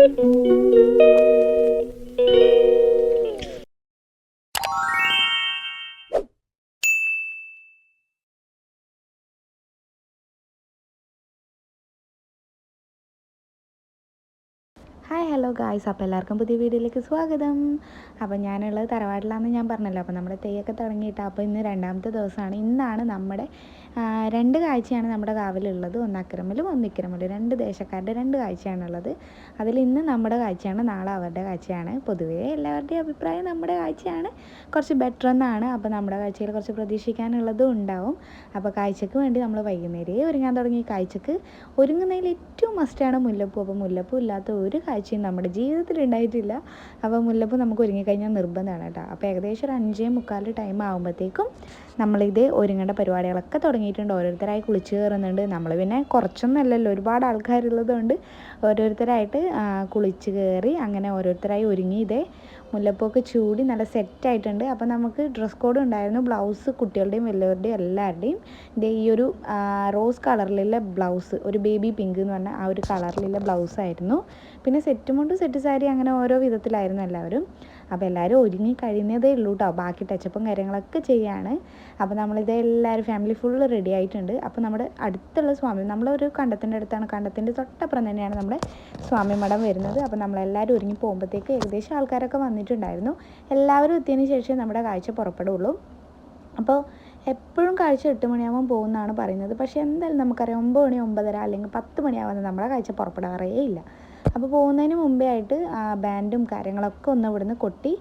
Hi hello guys അപ്പോൾ എല്ലാവർക്കും പുതിയ വീഡിയോയിലേക്ക് സ്വാഗതം. അപ്പോൾ ഞാനുള്ളത് തറവാട്ടിലാണെന്ന് ഞാൻ പറഞ്ഞല്ലോ. അപ്പോൾ നമ്മുടെ തെയ്യൊക്കെ തുടങ്ങിയിട്ട് അപ്പോൾ ഇന്ന് രണ്ടാമത്തെ ദിവസമാണ്. ഇന്നാണ് നമ്മുടെ രണ്ട് കാഴ്ചയാണ് നമ്മുടെ കാവിലുള്ളത്. ഒന്ന് അക്രമിലും ഒന്ന് ഇക്രമിലും രണ്ട് ദേശക്കാരുടെ രണ്ട് കാഴ്ചയാണുള്ളത്. അതിൽ ഇന്ന് നമ്മുടെ കാഴ്ചയാണ് നാളെ അവരുടെ കാഴ്ചയാണ്. പൊതുവേ എല്ലാവരുടെയും അഭിപ്രായം നമ്മുടെ കാഴ്ചയാണ്. കുറച്ച് ബെറ്റർ എന്നാണ്. അപ്പോൾ നമ്മുടെ കാഴ്ചയിൽ കുറച്ച് പ്രതീക്ഷിക്കാനുള്ളതും ഉണ്ടാവും. അപ്പോൾ കാഴ്ചക്ക് വേണ്ടി നമ്മൾ വൈകുന്നേരമേ ഒരുങ്ങാൻ തുടങ്ങി. കാഴ്ചക്ക് ഒരുങ്ങുന്നതിൽ ഏറ്റവും മസ്റ്റാണ് മുല്ലപ്പൂ. അപ്പോൾ മുല്ലപ്പൂ ഇല്ലാത്ത ഒരു കാഴ്ചയും നമ്മുടെ ജീവിതത്തിൽ ഉണ്ടായിട്ടില്ല. അപ്പോൾ മുല്ലപ്പൂ നമുക്ക് ഒരുങ്ങിക്കഴിഞ്ഞാൽ നിർബന്ധമാണ് കേട്ടോ. അപ്പോൾ ഏകദേശം ഒരു അഞ്ചേ മുക്കാൽ ടൈം ആകുമ്പോഴത്തേക്കും നമ്മളിത് ഒരുങ്ങേണ്ട പരിപാടികളൊക്കെ തുടങ്ങിയിട്ടുണ്ട്. ഓരോരുത്തരായി കുളിച്ച് കയറുന്നുണ്ട്. നമ്മൾ പിന്നെ കുറച്ചൊന്നുമല്ലല്ലോ ഒരുപാട് ആൾക്കാരുള്ളതുകൊണ്ട് ഓരോരുത്തരായിട്ട് കുളിച്ച് കയറി അങ്ങനെ ഓരോരുത്തരായി ഒരുങ്ങി. ഇതേ മുല്ലപ്പൂക്ക് ചൂടി നല്ല സെറ്റായിട്ടുണ്ട് അപ്പോൾ നമുക്ക് ഡ്രസ് കോഡ് ഉണ്ടായിരുന്നു. ബ്ലൗസ് കുട്ടികളുടെയും വലിയവരുടെയും എല്ലാവരുടെയും. ഇതേ ഈ ഒരു റോസ് കളറിലുള്ള ബ്ലൗസ് ഒരു ബേബി പിങ്ക് എന്ന് പറഞ്ഞ ആ ഒരു കളറിലുള്ള ബ്ലൗസ് ആയിരുന്നു. പിന്നെ സെറ്റ് മുണ്ട് സെറ്റ് സാരി അങ്ങനെ ഓരോ വിധത്തിലായിരുന്നു എല്ലാവരും. അപ്പോൾ എല്ലാവരും ഒരുങ്ങി കഴിയുന്നതേ ഉള്ളൂ കേട്ടോ ബാക്കി ടച്ചപ്പും കാര്യങ്ങളൊക്കെ ചെയ്യാണ്. അപ്പോൾ നമ്മളിത് എല്ലാവരും ഫാമിലി ഫുൾ റെഡി ആയിട്ടുണ്ട്. അപ്പോൾ നമ്മുടെ അടുത്തുള്ള സ്വാമി നമ്മളൊരു കണ്ടത്തിന്റെ അടുത്താണ്. കണ്ടത്തിന്റെ തൊട്ടപ്പുറം തന്നെയാണ് നമ്മുടെ സ്വാമി മഠം വരുന്നത്. അപ്പോൾ നമ്മളെല്ലാവരും ഒരുങ്ങി പോകുമ്പോഴത്തേക്ക് ഏകദേശം ആൾക്കാരൊക്കെ വന്നിട്ടുണ്ടായിരുന്നു. എല്ലാവരും എത്തിയതിന് ശേഷം നമ്മുടെ കാഴ്ച പുറപ്പെടുള്ളൂ. അപ്പോൾ എപ്പോഴും കാഴ്ച എട്ട് മണിയാകുമ്പോൾ പോകുന്നതാണ് പറയുന്നത്. പക്ഷേ എന്തായാലും നമുക്കറിയാം ഒമ്പത് മണി ഒമ്പതര അല്ലെങ്കിൽ പത്ത് മണിയാവുന്നത് നമ്മുടെ കാഴ്ച പുറപ്പെടാറേ ഇല്ല അപ്പോൾ പോകുന്നതിന് മുമ്പേ ആയിട്ട് ആ ബാൻഡും കാര്യങ്ങളൊക്കെ ഒന്ന് ഇവിടുന്ന് കൊട്ടി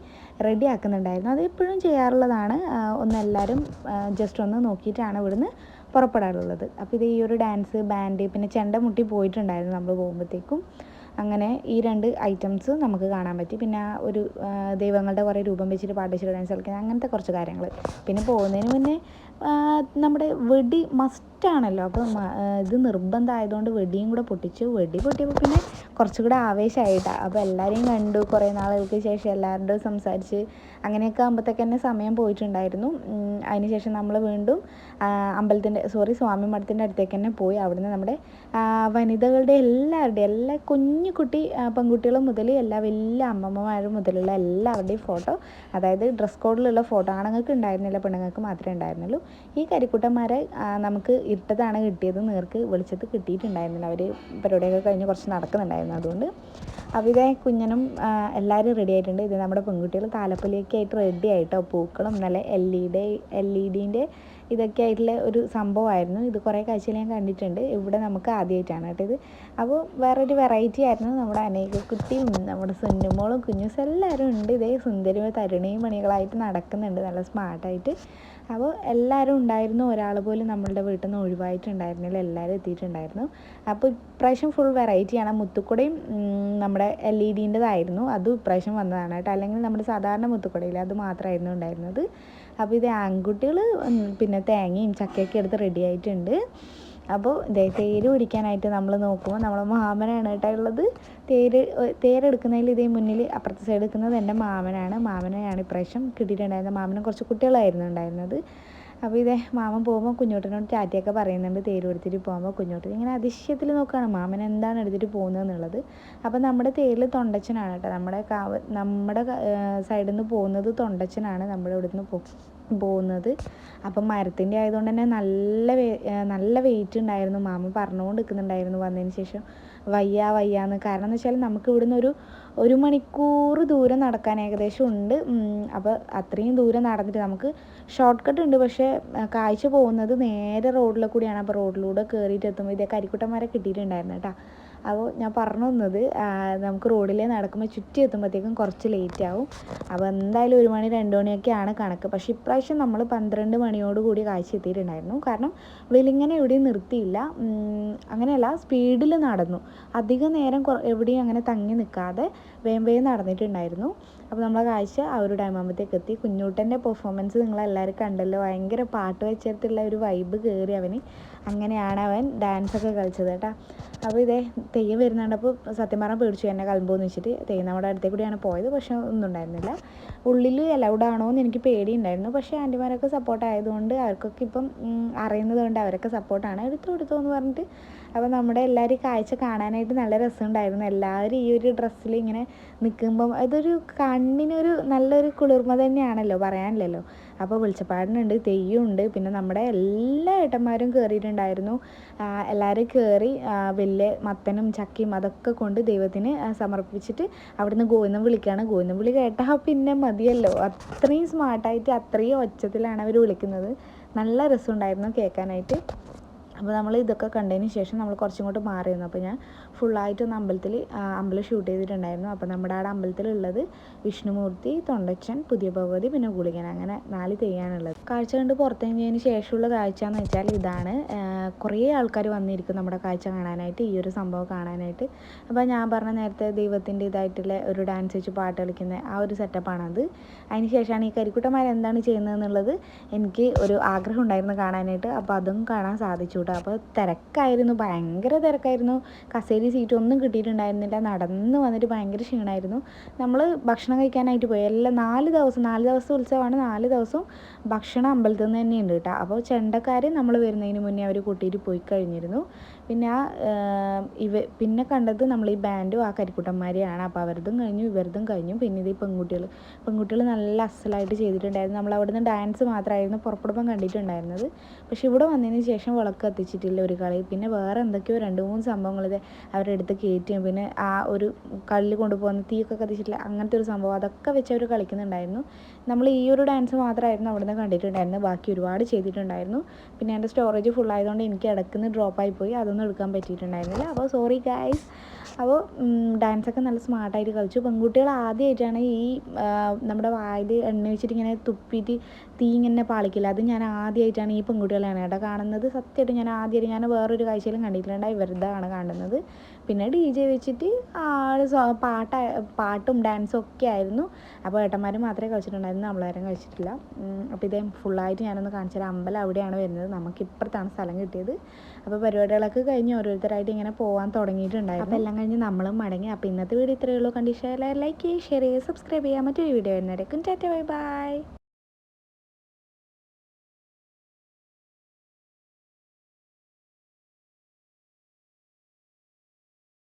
റെഡി ആക്കുന്നുണ്ടായിരുന്നു അത് എപ്പോഴും ചെയ്യാറുള്ളതാണ്. ഒന്നെല്ലാവരും ജസ്റ്റ് ഒന്ന് നോക്കിയിട്ടാണ് ഇവിടുന്ന് പുറപ്പെടാറുള്ളത്. അപ്പോൾ ഇത് ഈ ഒരു ഡാൻസ് ബാൻഡ് പിന്നെ ചെണ്ട മുട്ടി പോയിട്ടുണ്ടായിരുന്നു നമ്മൾ പോകുമ്പോഴത്തേക്കും. അങ്ങനെ ഈ രണ്ട് ഐറ്റംസ് നമുക്ക് കാണാൻ പറ്റി. പിന്നെ ഒരു ദൈവങ്ങളുടെ കുറേ രൂപം വെച്ചിട്ട് പാട്ട് വെച്ചിട്ട് ഡാൻസ് കളിക്കുന്നത് അങ്ങനത്തെ കുറച്ച് കാര്യങ്ങൾ പിന്നെ പോകുന്നതിന് മുന്നേ നമ്മുടെ വെടി മസ്റ്റാണല്ലോ അപ്പോൾ ഇത് നിർബന്ധമായതുകൊണ്ട് വെടിയും കൂടെ പൊട്ടിച്ചു വെടി പൊട്ടിയപ്പോൾ പിന്നെ കുറച്ചും കൂടെ ആവേശമായിട്ടാണ് അപ്പോൾ എല്ലാവരെയും കണ്ടു. കുറേ നാളുകൾക്ക് ശേഷം എല്ലാവരോടും സംസാരിച്ച് അങ്ങനെയൊക്കെ ആകുമ്പോഴത്തേക്ക് തന്നെ സമയം പോയിട്ടുണ്ടായിരുന്നു. അതിനുശേഷം നമ്മൾ വീണ്ടും അമ്പലത്തിന്റെ സോറി സ്വാമി മഠത്തിന്റെ അടുത്തേക്ക് തന്നെ പോയി. അവിടുന്ന് നമ്മുടെ വനിതകളുടെ എല്ലാവരുടെയും എല്ലാ കുഞ്ഞു കുട്ടി ആ, പെൺകുട്ടികൾ മുതൽ എല്ലാ വലിയ അമ്മമ്മമാർ മുതലുള്ള എല്ലാവരുടെയും ഫോട്ടോ അതായത് ഡ്രസ് കോഡിലുള്ള ഫോട്ടോ ആണുങ്ങൾക്ക് ഉണ്ടായിരുന്നില്ല പെണ്ണുങ്ങൾക്ക് മാത്രമേ ഉണ്ടായിരുന്നുള്ളൂ. ഈ കരിക്കുട്ടന്മാരെ നമുക്ക് ഇട്ടതാണ് കിട്ടിയത് നേർക്ക് വെളിച്ചത്ത് കിട്ടിയിട്ടുണ്ടായിരുന്നില്ല. അവർ പരിപാടിയൊക്കെ കഴിഞ്ഞ് കുറച്ച് നടക്കുന്നുണ്ടായിരുന്നു അതുകൊണ്ട്. അവിടെ കുഞ്ഞനും എല്ലാവരും റെഡി ആയിട്ടുണ്ട്. ഇത് നമ്മുടെ പെൺകുട്ടികൾ താലപ്പൊലിയൊക്കെ ആയിട്ട് റെഡി ആയിട്ടോ? പൂക്കളും നല്ല L E D L E ഡിന്റെ ഇതൊക്കെ ആയിട്ടുള്ള ഒരു സംഭവമായിരുന്നു. ഇത് കുറേ കാഴ്ചയിൽ ഞാൻ കണ്ടിട്ടുണ്ട്. ഇവിടെ നമുക്ക് ആദ്യമായിട്ടാണ് കേട്ടോ ഇത്. അപ്പോൾ വേറൊരു വെറൈറ്റി ആയിരുന്നു നമ്മുടെ അനേക കുട്ടിയും നമ്മുടെ സുന്നുമോളും കുഞ്ഞൂസ് എല്ലാവരും ഉണ്ട്. ഇതേ സുന്ദരി തരുണിയും മണികളായിട്ട് നടക്കുന്നുണ്ട്. നല്ല സ്മാർട്ടായിട്ട് അപ്പോൾ എല്ലാവരും ഉണ്ടായിരുന്നു. ഒരാൾ പോലും നമ്മളുടെ വീട്ടിൽ നിന്ന് ഒഴിവായിട്ടുണ്ടായിരുന്നില്ല. എല്ലാവരും എത്തിയിട്ടുണ്ടായിരുന്നു. അപ്പോൾ ഇപ്രാവശ്യം ഫുൾ വെറൈറ്റിയാണ് മുത്തുക്കുടയും നമ്മുടെ എൽ ഇ ഡിന്റെതായിരുന്നു അതും ഇപ്രാവശ്യം വന്നതാണ് കേട്ടോ. അല്ലെങ്കിൽ നമ്മുടെ സാധാരണ മുത്തുക്കുടയിൽ അത് മാത്രമായിരുന്നു ഉണ്ടായിരുന്നത്. അപ്പോൾ ഇത് ആൺകുട്ടികൾ പിന്നെ തേങ്ങയും ചക്കയൊക്കെ എടുത്ത് റെഡി ആയിട്ടുണ്ട്. അപ്പോൾ തേര് പിടിക്കാനായിട്ട് നമ്മൾ നോക്കുമ്പോൾ നമ്മളെ മാമനാണ് കേട്ടോ ഉള്ളത്. തേര് തേരെടുക്കുന്നതിൽ ഇതേ മുന്നിൽ അപ്പുറത്തെ സൈഡ് എടുക്കുന്നത് എന്റെ മാമനാണ്. മാമനെയാണ് ഇപ്രാവശ്യം കിട്ടിയിട്ടുണ്ടായിരുന്നത്. മാമനും കുറച്ച് കുട്ടികളായിരുന്നു ഉണ്ടായിരുന്നത്. അപ്പോൾ ഇതേ മാമൻ പോകുമ്പോൾ കുഞ്ഞോട്ടനോട് ടാറ്റയൊക്കെ പറയുന്നുണ്ട് തേര് എടുത്തിട്ട് പോകുമ്പോൾ കുഞ്ഞോട്ടൻ ഇങ്ങനെ അതിശയത്തിൽ നോക്കുകയാണ് മാമൻ എന്താണ് എടുത്തിട്ട് പോകുന്നത് എന്നുള്ളത്. അപ്പോൾ നമ്മുടെ തേരിൽ തൊണ്ടച്ചനാണ് കേട്ടോ. നമ്മുടെ കാവ് നമ്മുടെ സൈഡിൽ നിന്ന് പോകുന്നത് തൊണ്ടച്ചനാണ്. നമ്മുടെ ഇവിടുന്ന് പോ പോകുന്നത്. അപ്പം മരത്തിന്റെ ആയതുകൊണ്ട് തന്നെ നല്ല വെ നല്ല വെയിറ്റ് ഉണ്ടായിരുന്നു. മാമ പറഞ്ഞുകൊണ്ട് നിൽക്കുന്നുണ്ടായിരുന്നു വന്നതിന് ശേഷം. വയ്യ വയ്യാന്ന്. കാരണം എന്ന് വെച്ചാൽ നമുക്ക് ഇവിടുന്ന് ഒരു ഒരു മണിക്കൂർ ദൂരം നടക്കാൻ ഏകദേശം ഉണ്ട്. അപ്പോൾ അത്രയും ദൂരം നടന്നിട്ട് നമുക്ക് ഷോർട്ട് കട്ട് ഉണ്ട്. പക്ഷേ കാഴ്ച പോകുന്നത് നേരെ റോഡിലെ കൂടിയാണ്. അപ്പോൾ റോഡിലൂടെ കയറിയിട്ട് എത്തുമ്പോൾ ഇതേ കരിക്കുട്ടന്മാരെ കിട്ടിയിട്ടുണ്ടായിരുന്നു കേട്ടോ. അപ്പോൾ ഞാൻ പറഞ്ഞു തന്നത് ആ, നമുക്ക് റോഡിലേ നടക്കുമ്പോൾ ചുറ്റി എത്തുമ്പോഴത്തേക്കും കുറച്ച് ലേറ്റ് ആവും. അപ്പോൾ എന്തായാലും ഒരു മണി രണ്ട് മണിയൊക്കെയാണ് കണക്ക്. പക്ഷേ ഇപ്രാവശ്യം നമ്മൾ പന്ത്രണ്ട് മണിയോട് കൂടി കാഴ്ച എത്തിയിട്ടുണ്ടായിരുന്നു. കാരണം വെലിങ്ങനെ എവിടെയും നിർത്തിയില്ല. അങ്ങനെയല്ല സ്പീഡിൽ നടന്നു. അധിക നേരം എവിടെയും അങ്ങനെ തങ്ങി നിൽക്കാതെ വേം വേഗം നടന്നിട്ടുണ്ടായിരുന്നു. അപ്പോൾ നമ്മളെ കാഴ്ച ആ ഒരു ടൈം ആകുമ്പോഴത്തേക്ക് എത്തി. കുഞ്ഞൂട്ടന്റെ പെർഫോമൻസ് നിങ്ങളെല്ലാവരും കണ്ടല്ലോ. ഭയങ്കര പാട്ട് വെച്ചിട്ടുള്ള ഒരു വൈബ് കയറി അവന്. അങ്ങനെയാണ് അവൻ ഡാൻസൊക്കെ കളിച്ചത് കേട്ടോ. അപ്പോൾ ഇതേ തെയ്യം വരുന്നുണ്ട് അപ്പോൾ സത്യം പറഞ്ഞാൽ പേടിച്ചു എന്നെ കലമ്പോന്ന് വെച്ചിട്ട് തെയ്യം നമ്മുടെ അടുത്തേ കൂടിയാണ് പോയത് പക്ഷെ ഒന്നും ഉണ്ടായിരുന്നില്ല. ഉള്ളിൽ അലൗഡ് ആണോ എന്ന് എനിക്ക് പേടിയുണ്ടായിരുന്നു. പക്ഷേ ആന്റിമാരൊക്കെ സപ്പോർട്ട് ആയതുകൊണ്ട് അവർക്കൊക്കെ ഇപ്പം അറിയുന്നത് കൊണ്ട് അവരൊക്കെ സപ്പോർട്ടാണ് എടുത്തു കൊടുത്തു എന്ന് പറഞ്ഞിട്ട് അപ്പോൾ നമ്മുടെ എല്ലാവരും കാഴ്ച കാണാനായിട്ട് നല്ല രസമുണ്ടായിരുന്നു എല്ലാവരും ഈ ഒരു ഡ്രസ്സിൽ ഇങ്ങനെ നിൽക്കുമ്പം അതൊരു കണ്ണിനൊരു നല്ലൊരു കുളിർമ തന്നെയാണല്ലോ പറയാനില്ലല്ലോ. അപ്പോൾ വെളിച്ചപ്പാടിനുണ്ട് തെയ്യമുണ്ട് പിന്നെ നമ്മുടെ എല്ലാ ഏട്ടന്മാരും കയറിയിട്ടുണ്ടായിരുന്നു എല്ലാവരും കയറി വലിയ മത്തനും ചക്കയും അതൊക്കെ കൊണ്ട് ദൈവത്തിന് സമർപ്പിച്ചിട്ട് അവിടുന്ന് ഗോവിന്ദം വിളിക്കുകയാണ് ഗോവിന്ദം വിളി കേട്ടാൽ പിന്നെ മതിയല്ലോ. അത്രയും സ്മാർട്ടായിട്ട് അത്രയും ഒച്ചത്തിലാണ് അവർ വിളിക്കുന്നത്. നല്ല രസമുണ്ടായിരുന്നു കേൾക്കാനായിട്ട്. അപ്പോൾ നമ്മൾ ഇതൊക്കെ കണ്ടതിന് ശേഷം നമ്മൾ കുറച്ചും കൂടെ മാറിയിരുന്നു. അപ്പോൾ ഞാൻ ഫുള്ളായിട്ട് ഒന്ന് അമ്പലത്തിൽ അമ്പലം ഷൂട്ട് ചെയ്തിട്ടുണ്ടായിരുന്നു. അപ്പോൾ നമ്മുടെ അവിടെ അമ്പലത്തിലുള്ളത് വിഷ്ണുമൂർത്തി തൊണ്ടച്ചൻ പുതിയ ഭഗവതി പിന്നെ ഗുളികൻ. അങ്ങനെ നാല് തെയ്യാനുള്ളത് കാഴ്ച കണ്ട് പുറത്തിറങ്ങിയതിന് ശേഷമുള്ള കാഴ്ച എന്ന് വെച്ചാൽ ഇതാണ്. കുറേ ആൾക്കാർ വന്നിരിക്കും നമ്മുടെ കാഴ്ച കാണാനായിട്ട് ഈ ഒരു സംഭവം കാണാനായിട്ട്. അപ്പോൾ ഞാൻ പറഞ്ഞ നേരത്തെ ദൈവത്തിന്റെ ഇതായിട്ടുള്ള ഒരു ഡാൻസ് വെച്ച് പാട്ട് കളിക്കുന്ന ആ ഒരു സെറ്റപ്പാണത് അതിന് ശേഷമാണ് ഈ കരിക്കുട്ടന്മാർ എന്താണ് ചെയ്യുന്നതെന്നുള്ളത് എനിക്ക് ഒരു ആഗ്രഹം ഉണ്ടായിരുന്നു കാണാനായിട്ട്. അപ്പോൾ അതും കാണാൻ സാധിച്ചു കേട്ടോ. അപ്പോൾ തിരക്കായിരുന്നു. ഭയങ്കര തിരക്കായിരുന്നു. കസേരി സീറ്റ് ഒന്നും കിട്ടിയിട്ടുണ്ടായിരുന്നില്ല. നടന്ന് വന്നിട്ട് ഭയങ്കര ക്ഷീണമായിരുന്നു നമ്മൾ ഭക്ഷണം കഴിക്കാനായിട്ട് പോയി. എല്ലാം നാല് ദിവസം നാല് ദിവസം ഉത്സവമാണ്. നാല് ദിവസവും ഭക്ഷണം അമ്പലത്തിൽ നിന്ന് തന്നെയുണ്ട് കേട്ടോ. അപ്പോൾ ചെണ്ടക്കാർ നമ്മൾ വരുന്നതിന് മുന്നേ അവർ കൂട്ടിയിട്ട് പോയി കഴിഞ്ഞിരുന്നു. പിന്നെ ആ ഇവ പിന്നെ കണ്ടത് നമ്മൾ ഈ ബാൻഡും ആ കരിക്കുട്ടന്മാരെയാണ്. അപ്പോൾ അവരതും കഴിഞ്ഞു ഇവരതും കഴിഞ്ഞു. പിന്നെ ഇത് ഈ പെൺകുട്ടികൾ പെൺകുട്ടികൾ നല്ല അസലായിട്ട് ചെയ്തിട്ടുണ്ടായിരുന്നു. നമ്മൾ അവിടുന്ന് ഡാൻസ് മാത്രമായിരുന്നു പുറപ്പെടുമ്പം കണ്ടിട്ടുണ്ടായിരുന്നത്. പക്ഷെ ഇവിടെ വന്നതിന് ശേഷം വിളക്ക് കത്തിച്ചിട്ടില്ല ഒരു കളി. പിന്നെ വേറെ എന്തൊക്കെയോ രണ്ട് മൂന്ന് സംഭവങ്ങൾ ഇത് അവരുടെ അടുത്ത് കയറ്റിയും പിന്നെ ആ ഒരു കല്ല് കൊണ്ടുപോകുന്ന തീയൊക്കെ കത്തിച്ചിട്ടില്ല. അങ്ങനത്തെ ഒരു സംഭവം. അതൊക്കെ വെച്ച് അവർ കളിക്കുന്നുണ്ടായിരുന്നു. നമ്മൾ ഈ ഒരു ഡാൻസ് മാത്രമായിരുന്നു അവിടുന്ന് കണ്ടിട്ടുണ്ടായിരുന്നത്. ബാക്കി ഒരുപാട് ചെയ്തിട്ടുണ്ടായിരുന്നു. പിന്നെ എന്റെ സ്റ്റോറേജ് ഫുൾ ആയതുകൊണ്ട് എനിക്ക് ഇടയ്ക്കുന്ന് ഡ്രോപ്പായി പോയി. അതൊന്നും എടുക്കാൻ പറ്റിയിട്ടുണ്ടായിരുന്നില്ല. അപ്പോൾ സോറി ഗായ്സ് അപ്പോൾ ഡാൻസൊക്കെ നല്ല സ്മാർട്ടായിട്ട് കളിച്ചു. പെൺകുട്ടികൾ ആദ്യമായിട്ടാണ് ഈ നമ്മുടെ വായിൽ എണ്ണ വെച്ചിട്ട് ഇങ്ങനെ തുപ്പിയിട്ട് തീ ഇങ്ങനെ പാളിക്കില്ല അത് ഞാൻ ആദ്യമായിട്ടാണ് ഈ പെൺകുട്ടികളെയാണ് കേട്ടോ കാണുന്നത്. സത്യമായിട്ട് ഞാൻ ആദ്യമായിട്ട് ഞാൻ വേറൊരു കാഴ്ചയിലും കണ്ടിട്ടില്ല ഇവരുതാണ് കാണുന്നത്. പിന്നെ ഡി ജെ വെച്ചിട്ട് പാട്ട പാട്ടും ഡാൻസും ഒക്കെ ആയിരുന്നു. അപ്പോൾ ഏട്ടന്മാർ മാത്രമേ കളിച്ചിട്ടുണ്ടായിരുന്നു നമ്മളാരും കളിച്ചിട്ടില്ല. അപ്പോൾ ഇതേ ഫുള്ളായിട്ട് ഞാനൊന്ന് കാണിച്ചാൽ അമ്പലം അവിടെയാണ് വരുന്നത്. നമുക്ക് ഇപ്പുറത്താണ് സ്ഥലം കിട്ടിയത്. അപ്പോൾ പരിപാടികളൊക്കെ കഴിഞ്ഞ് ഓരോരുത്തരായിട്ട് ഇങ്ങനെ പോകാൻ തുടങ്ങിയിട്ടുണ്ടായിരുന്നു. എല്ലാം കഴിഞ്ഞ് നമ്മളും മടങ്ങി. അപ്പോൾ ഇന്നത്തെ വീഡിയോ ഇത്രയേ ഉള്ളൂ. കണ്ടീഷൻ ലൈക്ക് ചെയ്യുക ഷെയർ ചെയ്യുക സബ്സ്ക്രൈബ് ചെയ്യുക മറ്റൊരു വീഡിയോ വരുന്നവരേക്കും. Tata bye bye.